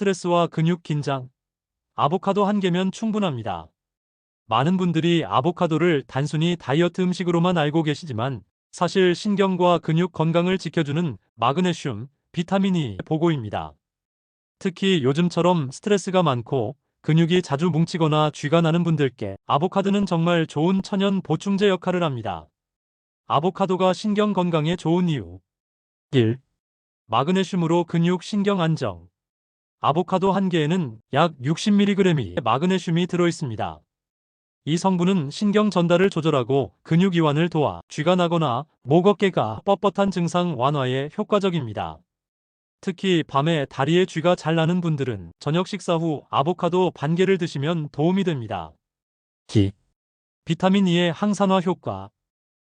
스트레스와 근육 긴장. 아보카도 한 개면 충분합니다. 많은 분들이 아보카도를 단순히 다이어트 음식으로만 알고 계시지만 사실 신경과 근육 건강을 지켜주는 마그네슘, 비타민이 보고입니다. 특히 요즘처럼 스트레스가 많고 근육이 자주 뭉치거나 쥐가 나는 분들께 아보카도는 정말 좋은 천연 보충제 역할을 합니다. 아보카도가 신경 건강에 좋은 이유 1. 마그네슘으로 근육 신경 안정 아보카도 한 개에는 약 60mg의 마그네슘이 들어있습니다. 이 성분은 신경 전달을 조절하고 근육 이완을 도와 쥐가 나거나 목 어깨가 뻣뻣한 증상 완화에 효과적입니다. 특히 밤에 다리에 쥐가 잘 나는 분들은 저녁 식사 후 아보카도 반 개를 드시면 도움이 됩니다. 기. 비타민 E의 항산화 효과.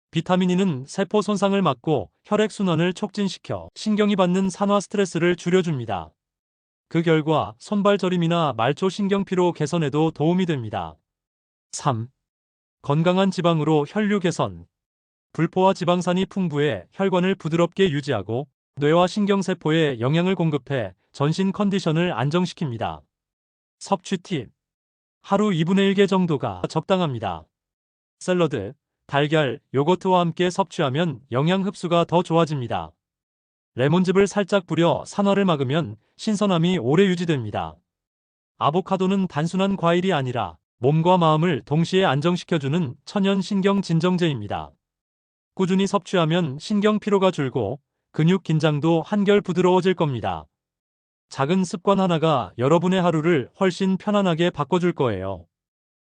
비타민 E는 세포 손상을 막고 혈액 순환을 촉진시켜 신경이 받는 산화 스트레스를 줄여줍니다. 그 결과 손발 저림이나 말초 신경 피로 개선에도 도움이 됩니다. 3. 건강한 지방으로 혈류 개선. 불포화 지방산이 풍부해 혈관을 부드럽게 유지하고 뇌와 신경세포에 영양을 공급해 전신 컨디션을 안정시킵니다. 섭취 팁. 하루 2분의 1개 정도가 적당합니다. 샐러드, 달걀, 요거트와 함께 섭취하면 영양 흡수가 더 좋아집니다. 레몬즙을 살짝 뿌려 산화를 막으면 신선함이 오래 유지됩니다. 아보카도는 단순한 과일이 아니라 몸과 마음을 동시에 안정시켜주는 천연 신경 진정제입니다. 꾸준히 섭취하면 신경 피로가 줄고 근육 긴장도 한결 부드러워질 겁니다. 작은 습관 하나가 여러분의 하루를 훨씬 편안하게 바꿔줄 거예요.